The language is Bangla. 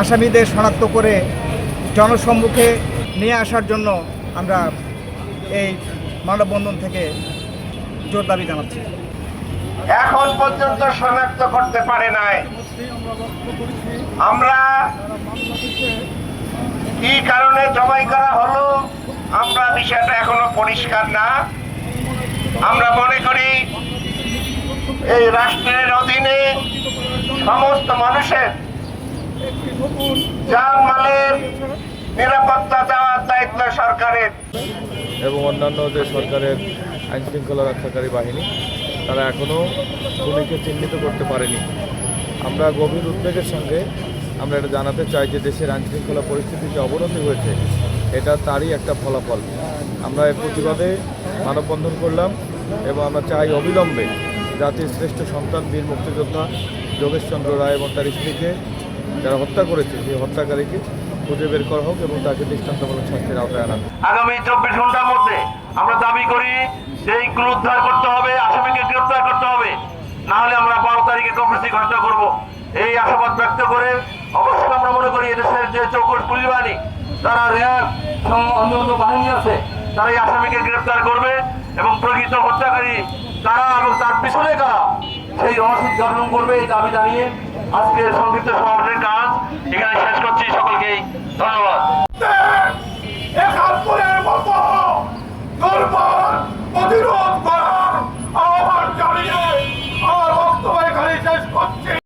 আসামিদের শনাক্ত করে জনসম্মুখে নিয়ে আসার জন্য আমরা এই মানববন্ধন থেকে জোর দাবি জানাচ্ছি। এখন পর্যন্ত শনাক্ত করতে পারে নাই। আমরা কি কারণে জবাই করা হলো, আমরা বিষয়টা এখনও পরিষ্কার না। আমরা মনে করি এই রাষ্ট্রের অধীনে সমস্ত মানুষের সরকারের। এবং অন্যান্য যে সরকারের আইন শৃঙ্খলা রক্ষাকারী বাহিনী, তারা এখনও খুনিকে চিহ্নিত করতে পারেনি। আমরা গভীর উদ্বেগের সঙ্গে আমরা এটা জানাতে চাই যে দেশের আইন শৃঙ্খলা পরিস্থিতি যে অবনতি হয়েছে, এটা তারই একটা ফলাফল। আমরা এর প্রতিবাদে মানববন্ধন করলাম এবং আমরা চাই অবিলম্বে জাতির শ্রেষ্ঠ সন্তান, বীর মুক্তিযোদ্ধা যোগেশচন্দ্র রায় এবং তার স্ত্রীকে যারা হত্যা করেছে, সেই হত্যাকারীকে খুঁজে বের করা হোক এবং তাকে দৃষ্টান্তমূলক শাস্তির আওতায় আনা আগামী চব্বিশ ঘণ্টার মধ্যে আমরা দাবি করি যে এই উদ্ধার করতে হবে, আসামিকে গ্রেপ্তার করতে হবে। না হলে আমরা বারো তারিখে কর্মসূচি ঘোষণা করব। এই আশাবাদ ব্যক্ত করে অবশ্যই আমরা মনে করি এদেশের যে চৌকুশ পুলিশ বাহিনী, তারা রেয়ার বাহিনী আছে, তারা এই আসামিকে গ্রেপ্তার করবে এবং প্রকৃত হত্যাকারী তারা এবং তার পিছনে কারা, সেই রহস্য গঠন করবে এই দাবি জানিয়ে আজকের সংক্ষিপ্ত সমাবেশের কাজ